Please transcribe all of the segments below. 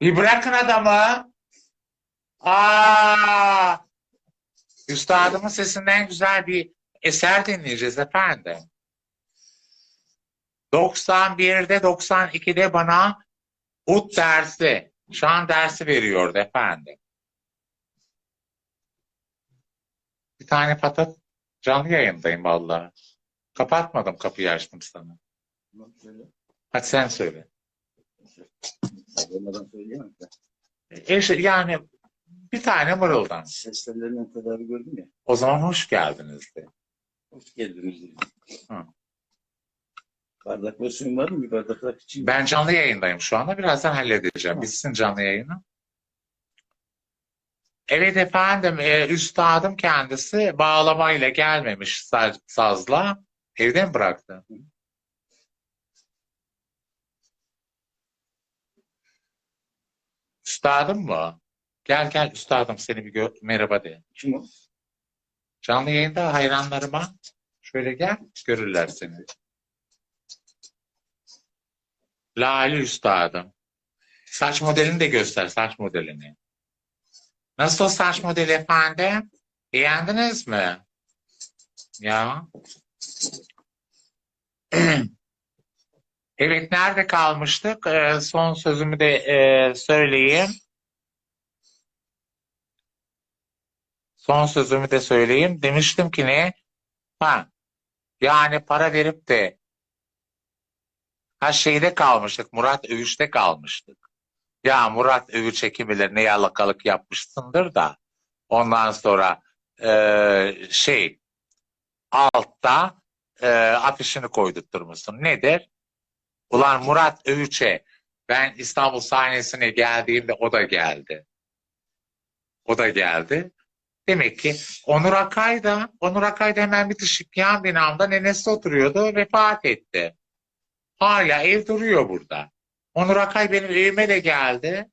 Bir bırakın adamı. Aa, üstadımın sesinden güzel bir eser dinleyeceğiz efendim. 91'de 92'de bana ut dersi, şan dersi veriyordu efendim. Bir tane patat canlı yayındayım vallahi. Kapatmadım kapıyı açtım sana. Hadi sen söyle. Olmadan söyleyemem de. E, işte yani bir tane mırıldan. Ses tellerinden tedavi gördüm ya. O zaman hoş geldiniz de. Hoş geldiniz. Hı. Bardaklar suyun var mı? Bir bardaklar içeyim. Ben canlı yayındayım şu anda. Birazdan halledeceğim. Bitsin canlı yayını. Evet efendim, e, üstadım kendisi bağlamayla gelmemiş sa- sazla. Evde mi bıraktı? Üstadım mı? Gel gel üstadım seni bir gör merhaba de. Kim o? Canlı yayında hayranlarıma şöyle gel görürler seni. Lale üstadım. Saç modelini de göster saç modelini. Nasıl saç modeli efendim? Beğendiniz mi? Ya. Evet nerede kalmıştık? Ee, son sözümü de e, söyleyeyim. Son sözümü de söyleyeyim. Demiştim ki ne? Ha, yani para verip de ha şeyde kalmıştık. Murat Övüş'te kalmıştık. Ya Murat Övüş'e kim bilir ne yalakalık yapmışsındır da ondan sonra e, şey altta e, afişini koydurtturmuşsun. Nedir? Ulan Murat Övüş'e ben İstanbul sahnesine geldiğimde o da geldi. O da geldi. Demek ki Onur Akay da, Onur Akay da hemen bitişik yan binamda nenesi oturuyordu, vefat etti. Hala ev duruyor burada. Onur Akay benim evime de geldi.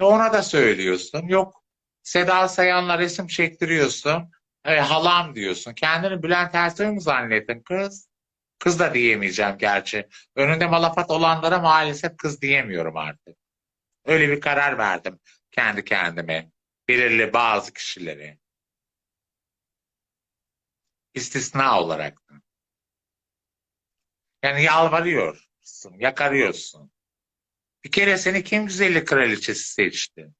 Ve ona da söylüyorsun. Yok Seda Sayan'la resim çektiriyorsun. E, halam diyorsun. Kendini Bülent Ersoy mu zannettin kız? Kız da diyemeyeceğim gerçi. Önünde malafat olanlara maalesef kız diyemiyorum artık. Öyle bir karar verdim kendi kendime. Belirli bazı kişilere. İstisna olarak. Yani yalvarıyorsun, yakarıyorsun. Bir kere seni kim güzellik kraliçesi seçti?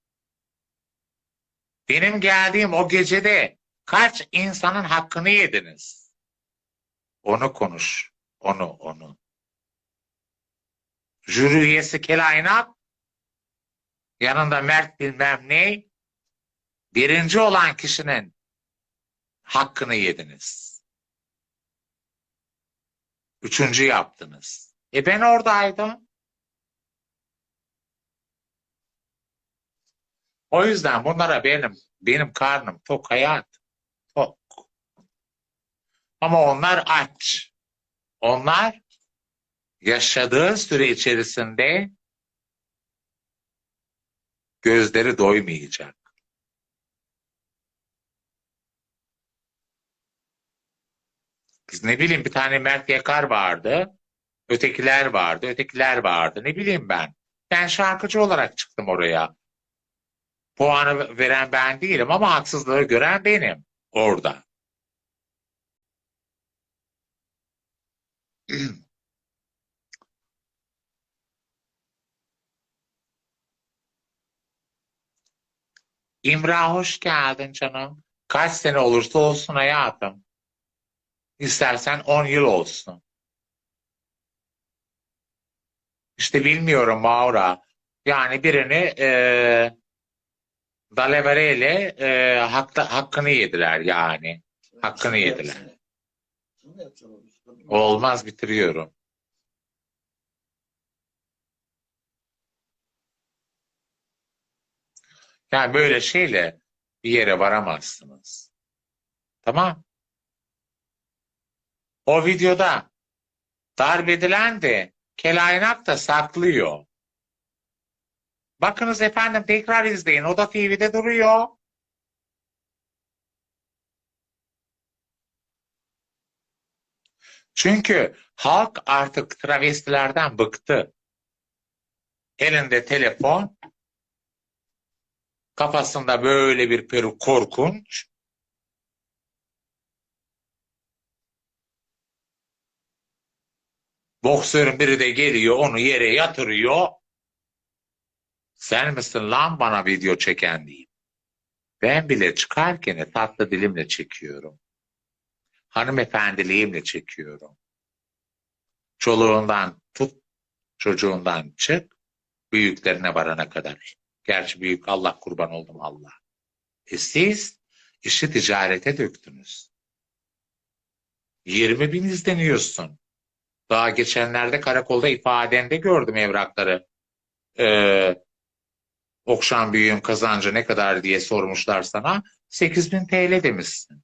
Benim geldiğim o gecede kaç insanın hakkını yediniz? Onu konuş. Onu, onu. Jüri üyesi Kelaynak, yanında Mert bilmem ne, birinci olan kişinin hakkını yediniz. Üçüncü yaptınız. E ben oradaydım. O yüzden bunlara benim benim karnım tok hayat. Tok. Ama onlar aç. Onlar yaşadığı süre içerisinde gözleri doymayacak. Ne bileyim bir tane Mert Yakar vardı. Ötekiler vardı, ötekiler vardı. Ne bileyim ben. Ben şarkıcı olarak çıktım oraya. Puanı veren ben değilim ama haksızlığı gören benim orada. İmra hoş geldin canım. Kaç sene olursa olsun hayatım. İstersen 10 yıl olsun. İşte bilmiyorum Maura. Yani birini e, Dalavere ile e, hakta, hakkını yediler yani. Hakkını yediler. Şunu yapacağım. Olmaz bitiriyorum. Yani böyle şeyle bir yere varamazsınız. Tamam. O videoda darbedilen de kelaynak da saklıyor. Bakınız efendim tekrar izleyin. O da TV'de duruyor. Çünkü halk artık travestilerden bıktı. elinde telefon, kafasında böyle bir peruk korkunç. Boksörün biri de geliyor, onu yere yatırıyor. Sen misin lan bana video çeken diyeyim. Ben bile çıkarken tatlı dilimle çekiyorum. Hanımefendiliğimle çekiyorum. Çoluğundan tut, çocuğundan çık, büyüklerine varana kadar. Gerçi büyük Allah kurban oldum Allah. E siz işi ticarete döktünüz. 20 bin izleniyorsun. Daha geçenlerde karakolda ifadende gördüm evrakları. Ee, Okşan Büyük'ün kazancı ne kadar diye sormuşlar sana. 8 bin TL demişsin.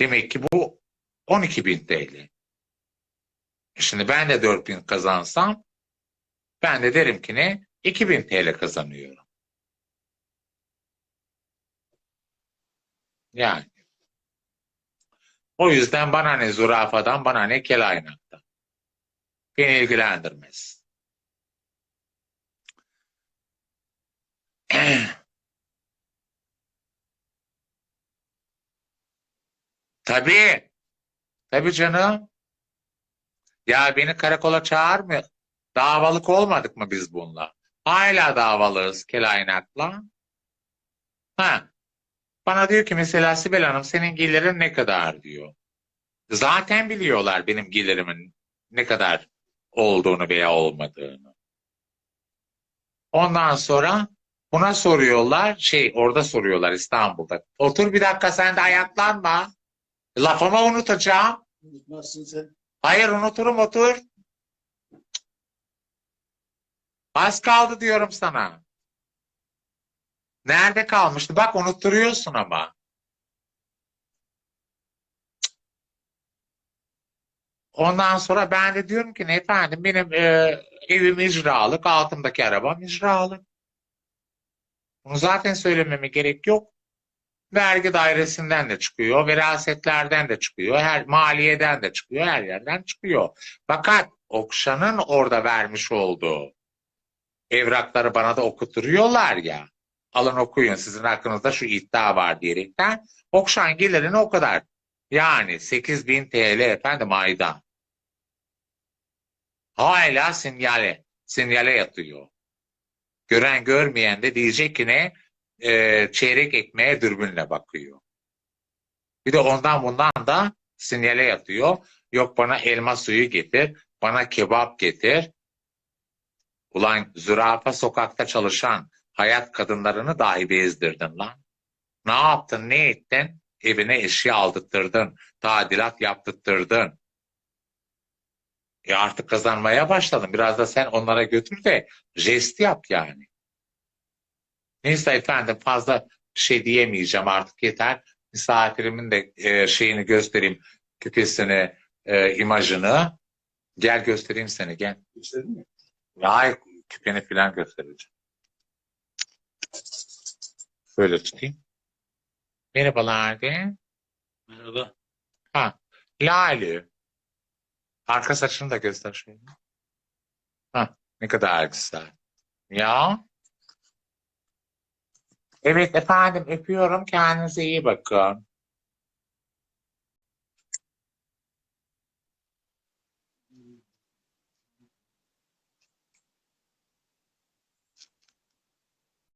Demek ki bu 12 bin TL. Şimdi ben de 4 bin kazansam ben de derim ki ne? 2000 TL kazanıyorum. Yani. O yüzden bana ne zürafadan, bana ne kelaynaktan. Beni ilgilendirmez. Tabii. Tabii canım. Ya beni karakola çağır mı? Davalık olmadık mı biz bununla? Hala davalıyız kelaynakla. Ha. Bana diyor ki mesela Sibel Hanım senin gelirin ne kadar diyor. Zaten biliyorlar benim gelirimin ne kadar olduğunu veya olmadığını. Ondan sonra buna soruyorlar, şey orada soruyorlar İstanbul'da. Otur bir dakika sen de ayaklanma. Lafımı unutacağım. Unutmazsın sen. Hayır unuturum otur. Az kaldı diyorum sana. Nerede kalmıştı? Bak unutturuyorsun ama. Ondan sonra ben de diyorum ki ne efendim benim e, evim icralık, altımdaki arabam icralık. Bunu zaten söylememe gerek yok. Vergi dairesinden de çıkıyor, verasetlerden de çıkıyor, her maliyeden de çıkıyor, her yerden çıkıyor. Fakat Okşan'ın orada vermiş olduğu evrakları bana da okuturuyorlar ya. Alın okuyun sizin hakkınızda şu iddia var diyerekten. Okşan gelirini o kadar. Yani 8000 TL efendim ayda. Hala sinyale, sinyale yatıyor. Gören görmeyen de diyecek ki ne? Ee, çeyrek ekmeğe dürbünle bakıyor. Bir de ondan bundan da sinyale yatıyor. Yok bana elma suyu getir, bana kebap getir. Ulan zürafa sokakta çalışan hayat kadınlarını dahi bezdirdin lan. Ne yaptın, ne ettin? Evine eşya aldırttırdın, tadilat yaptırttırdın. E artık kazanmaya başladın. Biraz da sen onlara götür de jest yap yani. Neyse efendim fazla bir şey diyemeyeceğim artık yeter. Misafirimin de e, şeyini göstereyim, küpesini, e, imajını. Gel göstereyim seni gel. Gösterdin mi? Ay küpeni falan göstereceğim. Şöyle tutayım. Merhabalar de. Merhaba. Ha, Lale. Arka saçını da göster şöyle. Ha, ne kadar güzel. Ya. Evet efendim öpüyorum. Kendinize iyi bakın.